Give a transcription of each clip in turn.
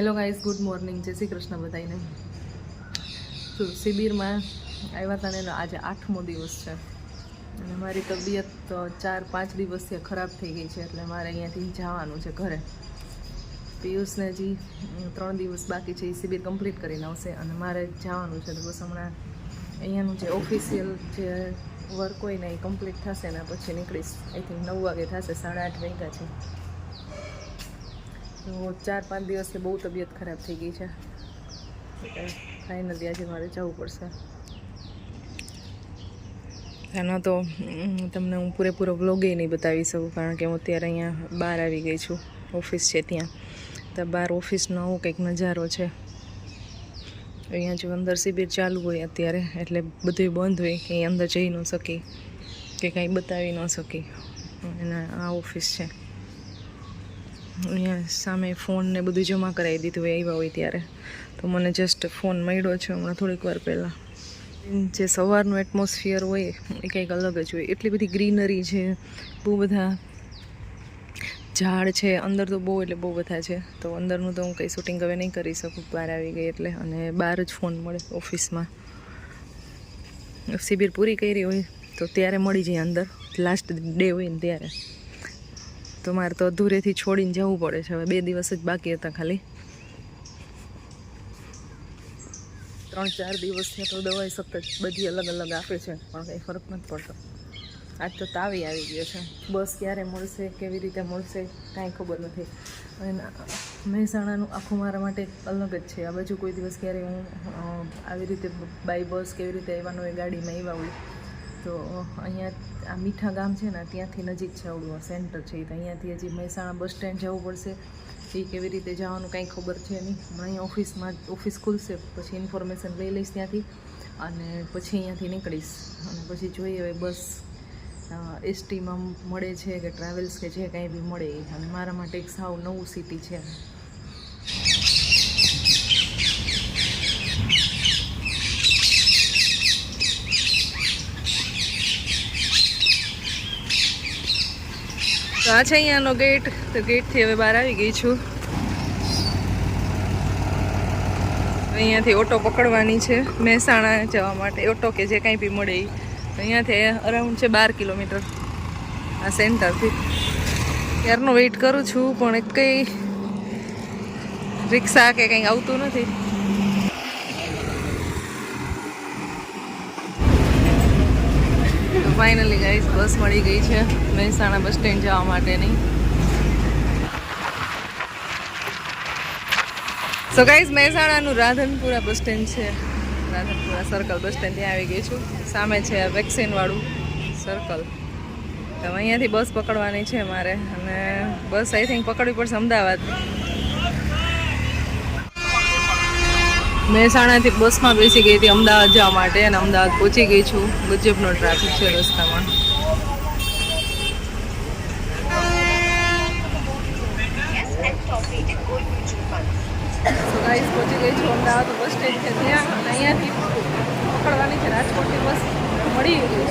Hello guys good morning જય શ્રી કૃષ્ણ બધાને જો, શિબિરમાં આવ્યા હતા ને, આજે આઠમો દિવસ છે. અને મારી તબિયત ચાર, પાંચ દિવસથી ખરાબ થઈ ગઈ છે, એટલે મારે અહીંયાથી જવાનું છે ઘરે. પિયુષને હજી ત્રણ દિવસ બાકી છે, એ શિબિર કમ્પ્લીટ કરીને આવશે અને મારે જવાનું છે. તો બસ હમણાં અહીંયાનું જે ઓફિશિયલ જે વર્ક હોય ને, એ કમ્પ્લીટ થશે ને, પછી નીકળીશ. આઈ થિંક નવ વાગે થશે, સાડા આઠ વાગ્યા છે. ચાર પાંચ દિવસથી બહુ તબિયત ખરાબ થઈ ગઈ છે. ફાઇનલી આજે મારે જવું પડશે. એનો તો તમને હું પૂરેપૂરો વ્લોગે નહીં બતાવી શકું, કારણ કે હું અત્યારે અહીંયા બહાર આવી ગઈ છું. ઓફિસ છે ત્યાં. તો બહાર ઓફિસનો આવો કંઈક નજારો છે. અહીંયા જો અંદર શિબિર ચાલુ હોય અત્યારે, એટલે બધું બંધ હોય કે અંદર જઈ ન શકી, કે કાંઈ બતાવી ન શકી. એના, આ ઓફિસ છે. અહીંયા સામે ફોન ને બધું જમા કરાવી દીધું હોય આવ્યા હોય ત્યારે. તો મને જસ્ટ ફોન મળ્યો છે હમણાં થોડીક વાર પહેલાં. જે સવારનું એટમોસ્ફિયર હોય એ કંઈક અલગ જ હોય. એટલી બધી ગ્રીનરી છે, બહુ બધા ઝાડ છે, અંદર તો બહુ એટલે બહુ બધા છે. તો અંદરનું તો હું કંઈ શૂટિંગ હવે નહીં કરી શકું, બહાર આવી ગઈ એટલે. અને બહાર જ ફોન મળે ઓફિસમાં. શિબિર પૂરી કરી હોય તો ત્યારે મળી જાય અંદર. લાસ્ટ ડે હોય ને ત્યારે. તો મારે તો અધૂરેથી છોડીને જવું પડે છે. હવે બે દિવસ જ બાકી હતા ખાલી. ત્રણ ચાર દિવસથી તો દવાઈ સતત બધી અલગ અલગ આપે છે. પણ કંઈ ફરક નથી પડતો. આજ તો તાવી આવી ગયો છે. બસ ક્યારે મળશે, કેવી રીતે મળશે, કાંઈ ખબર નથી. અને મહેસાણાનું આખું મારા માટે અલગ જ છે. આ બાજુ કોઈ દિવસ ક્યારે હું આવી રીતે બાય બસ કેવી રીતે આવવાનું હોય ગાડીમાં આવ્યા હોય. તો અહીંયા આ મીઠા ગામ છે ને, ત્યાંથી નજીક છે આવડું સેન્ટર છે, તો અહીંયાથી હજી મહેસાણા બસ સ્ટેન્ડ જવું પડશે. એ કેવી રીતે જવાનું કાંઈ ખબર છે નહીં. અહીંયા ઓફિસમાં ઓફિસ ખુલશે, પછી ઇન્ફોર્મેશન લઈ લઈશ ત્યાંથી અને પછી અહીંયાથી નીકળીશ. અને પછી જોઈએ હવે બસ એસટીમાં મળે છે કે ટ્રાવેલ્સ કે જે કાંઈ બી મળે અને મારા માટે એક સાવ નવું સિટી છે. તો આ છે અહીંયાનો ગેટ તો ગેટથી હવે બહાર આવી ગઈ છું. અહીંયાથી ઓટો પકડવાની છે મહેસાણા જવા માટે. ઓટો કે જે કાંઈ બી મળે એ અહીંયાથી અરાઉન્ડ છે બાર કિલોમીટર. આ સેન્ટરથી. ક્યારનો વેઇટ કરું છું, પણ કંઈ રિક્ષા કે કંઈ આવતું નથી. ફાઇનલી ગાઈસ બસ મળી ગઈ છે મહેસાણા બસ સ્ટેન્ડ જવા માટેની. સો ગાઈસ મહેસાણાનું રાધનપુરા બસ સ્ટેન્ડ છે. રાધનપુરા સર્કલ બસ સ્ટેન્ડ ત્યાં આવી ગઈ છું. સામે છે વેક્સિનવાળું સર્કલ તો અહીંયાથી બસ પકડવાની છે મારે. અને બસ આઈ થિંક પકડવી પડશે અમદાવાદ. મહેસાણાથી બસમાં બેસી ગઈ હતી અમદાવાદ જવા માટે અને અમદાવાદ પહોંચી ગઈ છું. ગજબનો ટ્રાફિક છે રસ્તામાં. ગાઈસ પહોંચી ગઈ છું અમદાવાદ બસ સ્ટેન્ડ છે ત્યાં. અને અહીંયાથી પકડવાની છે રાજકોટની બસ મળી ગઈ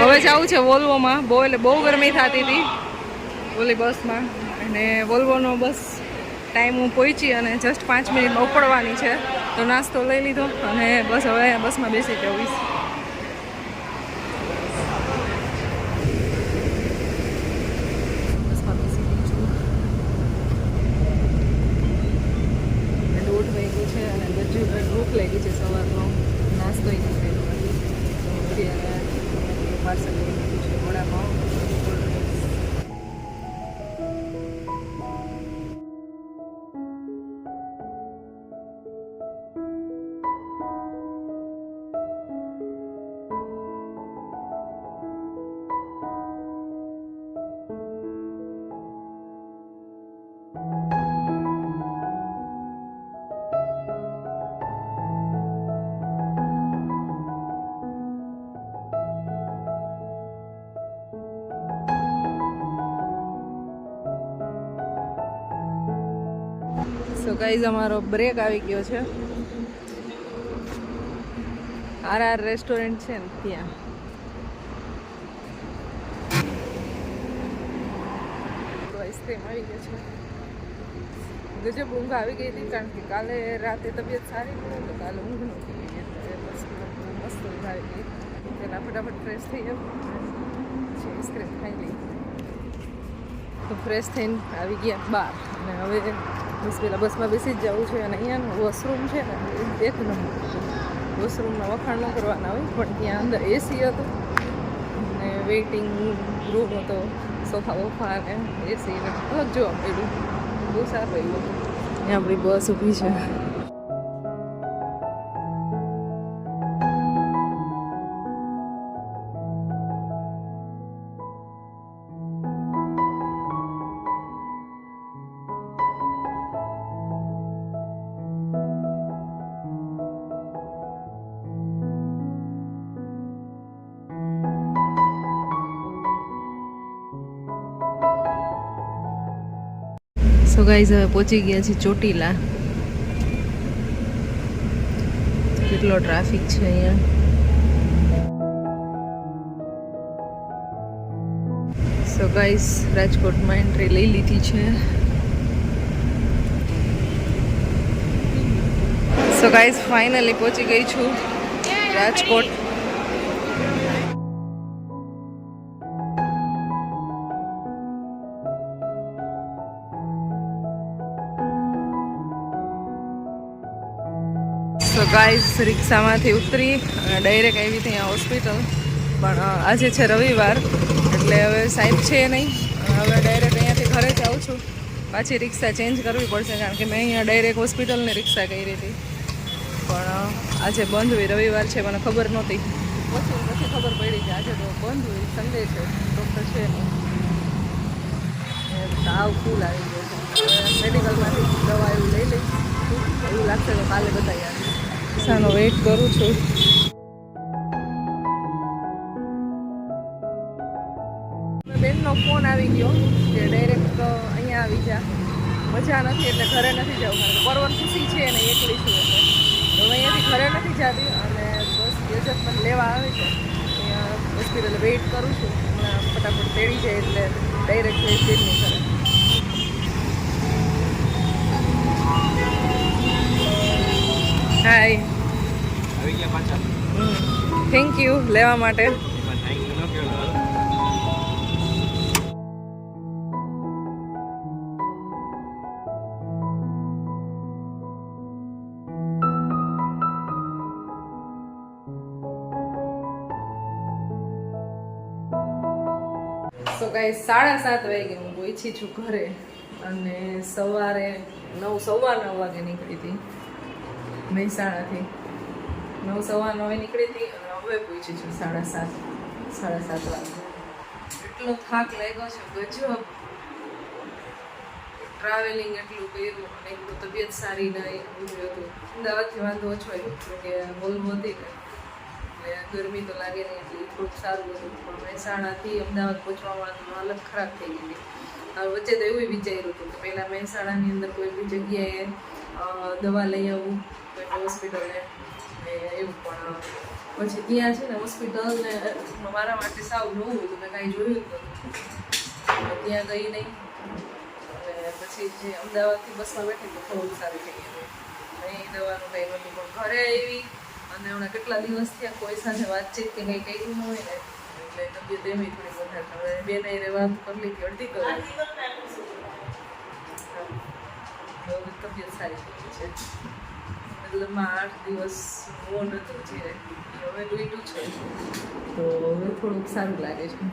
હવે જવું છે વોલ્વોમાં. બહુ એટલે બહુ ગરમી થતી હતી ઓલી બસમાં. અને વોલ્વોનો બસ ટાઈમ હું પહોંચી અને જસ્ટ પાંચ મિનિટમાં ઉપડવાની છે. તો નાસ્તો લઈ લીધો અને બસ હવે બસમાં બેસી જવીશ ગાઈઝ અમારો બ્રેક આવી ગયો છે. આર આર રેસ્ટોરન્ટ છે ને ત્યાં. આઈસ્ક્રીમ આવી ગયો છે. ગજબ ઊંઘ આવી ગઈ હતી કારણ કે કાલે રાતે તબિયત સારી પડે તો કાલે ઊંઘ નહોતી મસ્ત ઊંઘ આવી ગઈ. પહેલાં ફટાફટ ફ્રેશ થઈ ગયો આઈસ્ક્રીમ ખાઈ લઈ. તો ફ્રેશ થઈને આવી ગયા બહાર અને હવે બસ પેલા બસમાં બેસી જ જવું છે અને અહીંયાનું વોશરૂમ છે ને એક નંબર વોશરૂમના વખાણ ન કરવાના હોય, પણ ત્યાં અંદર એસી હતું ને વેઇટિંગ રૂમ હતો, સોફા વોફા અને એસી અલગ જોવા મળ્યું. બહુ સારું રહ્યું ત્યાં આપણી બસ ઊભી છે. સો ગાઈઝ હવે પહોંચી ગયા છે ચોટીલા. કેટલો ટ્રાફિક છે અહીંયા? સો ગાઈઝ રાજકોટમાં એન્ટ્રી લઈ લીધી છે. સો ગાઈઝ ફાઇનલી પહોંચી ગઈ છું રાજકોટ. ગાઈઝ રિક્ષામાંથી ઉતરી અને ડાયરેક્ટ આવી ત્યાં હોસ્પિટલ પણ આજે છે રવિવાર, એટલે હવે સાહેબ છે નહીં. હવે ડાયરેક્ટ અહીંયાથી ઘરે જ આવું છું. પાછી રિક્ષા ચેન્જ કરવી પડશે, કારણ કે મેં અહીંયા ડાયરેક્ટ હોસ્પિટલની રિક્ષા કરી હતી. પણ આજે બંધ હોય, રવિવાર છે, મને ખબર નહોતી. પછી પછી ખબર પડી કે આજે તો બંધ હોય સન્ડે છે. ડૉક્ટર છે નહીં. તાવ ફૂલ આવી ગયો છે. મેડિકલમાંથી દવા એવું લઈ લઈશ. એવું લાગશે તો કાલે બતાવી સાનો વેઇટ કરું છું. બેનનો ફોન આવી ગયો કે ડાયરેક્ટ અહીંયા આવી જા. મજા નથી એટલે ઘરે નથી જવું. પરવર ખુશી છે અને એકલી છું એટલે. તો અહીંયાથી ઘરે નથી જતી અને બસ યોજક પણ લેવા આવે છે. અહીંયા હોસ્પિટલ વેઇટ કરું છું. હમણાં ફટાફટ તેડી જાય એટલે ડાયરેક્ટ જઈ બેનની ઘરે. હાય આવી ગયા પાછા. થેન્ક યુ લેવા માટે. ગાઈસ સાડા સાત વાગે હું પહોંચી છું ઘરે અને સવારે નવ સવા નવ વાગે નીકળી હતી. મહેસાણાથી. નવ સવા નવે નીકળી હતી, અને હવે પહોંચી છું સાડા સાત સાડા સાત વાગે. એટલો થાક લાગ્યો છે, ગજબ. ટ્રાવેલિંગ એટલું કર્યું, અને એટલું તબિયત સારી નહીં એવું હતું. અમદાવાદથી વાંધો ઓછો આવ્યો કે બોલવું હતી ને. એટલે ગરમી તો લાગે નહીં એટલે થોડુંક સારું હતું. પણ મહેસાણાથી અમદાવાદ પહોંચવામાં તો હાલત ખરાબ થઈ ગઈ હતી. વચ્ચે તો એવું વિચાર્યું હતું કે પહેલાં મહેસાણાની અંદર કોઈ બી જગ્યાએ દવા લઈ આવું. કોઈ હોસ્પિટલે ને એવું પણ પછી ત્યાં છે ને હોસ્પિટલ ને મારા માટે સાવ નવું હતું મેં કાંઈ જોયું નહોતું. ત્યાં ગઈ નહીં. અને પછી જે અમદાવાદથી બસમાં બેઠી તો થોડું સારું થઈ ગયું નહીં દવાનું કંઈ નહોતું પણ ઘરે આવી અને હમણાં કેટલા દિવસ થયા કોઈ સાથે વાતચીત કે કંઈ કર્યું ન હોય ને એટલે તબિયત એવી થોડી વધારે. હવે બે નહીં વાત કરી લીધી અડધી કલાક. તબિયત સારી થઈ છે. મતલબમાં આઠ દિવસ મોન હતું જે. હવે લૂંટું છે. તો હવે થોડુંક સારું લાગે છે.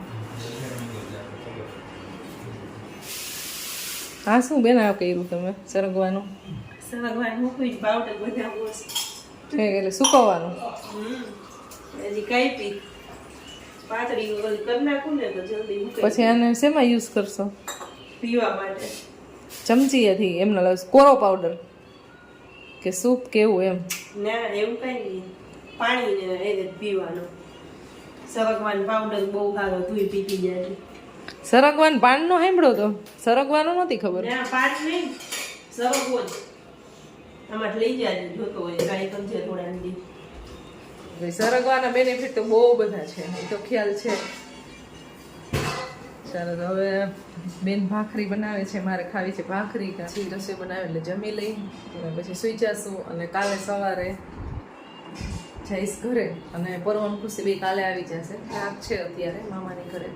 હા શું બેન આ કર્યું તમે? સરગવાનું? સરગવાનું મૂકવી પાવડર બધા એટલે સુકવવાનું? હજી કાપી પાતળી કરી નાખું ને તો જલ્દી પછી આને શેમાં યુઝ કરશો? પીવા માટે. ચમચીએથી એમને કોરો પાવડર. કે સૂપ કેવું એમ. ના એવું કઈ પાણી ને એ જ પીવાનું. સરગવાન પાવડર બહુ સારો ધોઈ પીતી જાય સરગવાન પાનનો સાંભળો તો? સરગવાનો નથી ખબર? ના પાન નહીં સરગવો જ. આમાં લઈ જાય જોતો હોય કાંઈ છે થોડા સરગવાના બેનિફિટ તો બહુ બધા છે. એ તો ખ્યાલ છે. તો હવે બેન ભાખરી બનાવે છે, મારે ખાવી છે ભાખરી. પછી રસોઈ બનાવે એટલે જમી લઈ પછી સુઈ જશું અને કાલે સવારે જઈશ ઘરે અને પરવન ખુશી બી કાલે આવી જશે. રાત છે અત્યારે મામાની ઘરે.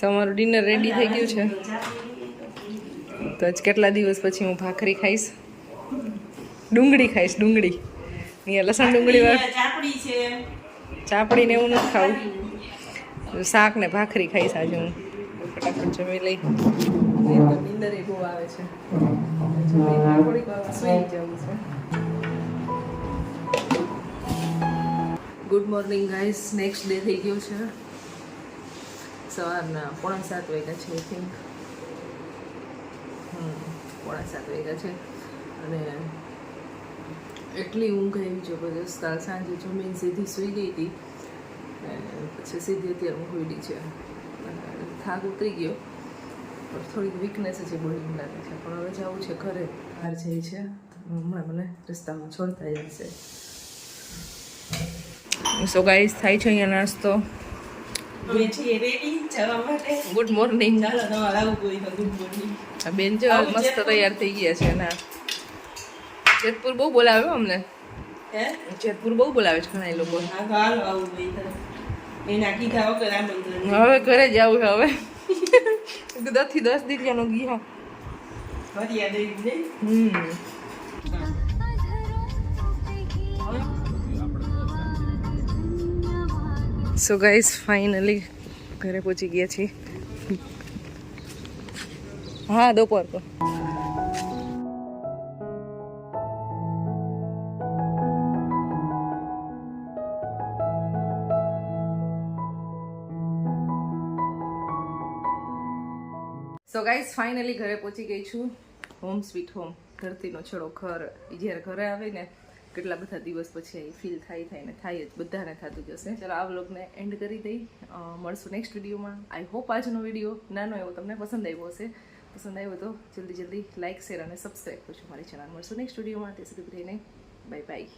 તમારું ડિનર રેડી થઈ ગયું છે. તો જ કેટલા દિવસ પછી હું ભાખરી ખાઈશ? ડુંગળી ખાઈશ ડુંગળી. અહીંયા લસણ ડુંગળી વાળા ચાપડી છે. ચાપડીને એવું નથી ખાવું. શાક ને ભાખરી ખાઈશ આજે હું. ફટાફટ જમી લઈ. નીંદર એ બહુ આવે છે થોડીક વાર સૂઈ જવું છે good morning guys next day થઈ ગયો છે. સવારના પોણા સાત વાગ્યા છે આઈ થિંક પોણા સાત વાગ્યા છે. અને એટલી ઊંઘ આવી જબરદસ્ત કાલ સાંજે જમીન સીધી સૂઈ ગઈ હતી. પછી સીધી અત્યારે ઊંઘ ઉડી છે. થાક ઉતરી ગયો. પણ થોડીક વીકનેસ છે બોડીમાં લાગે છે. પણ હવે જવું છે ઘરે. બહાર જાય છે. હમણાં મને રસ્તામાં છોડતા જશે સો ગાઈસ થાય છે અહીંયા નાસ્તો? ગુડ મોર્નિંગ બેન જો મસ્ત તૈયાર થઈ ગયા છે ના જેતપુર બહુ બોલાવ્યો અમને. હે? જેતપુર બહુ બોલાવે છે ઘણા લોકો. હવે ઘરે જવું છે હવે. દસથી દસ દીકરીનો ગયા હમ. સો ગાઈસ ફાઇનલી ઘરે પહોંચી ગયા છીએ. હા દોપહર કો સો ગાઈઝ ફાઇનલી ઘરે પહોંચી ગઈ છું. હોમ સ્વીટ હોમ ધરતીનો છેડો ઘર. જ્યારે ઘરે આવે ને કેટલા બધા દિવસ પછી ફીલ થાય થાય ને થાય જ, બધાને થતું જશે ચાલો, આ વ્લોગને એન્ડ કરી દઈ. મળશું નેક્સ્ટ વિડીયોમાં. આઈ હોપ આજનો વીડિયો નાનો એવો તમને પસંદ આવ્યો હશે. પસંદ આવ્યો તો જલ્દી જલ્દી લાઇક શેર અને સબસ્ક્રાઈબ કરજો. મારી ચેનલ મળશું નેક્સ્ટ વિડીયોમાં. તે સુધી રહીને બાય બાય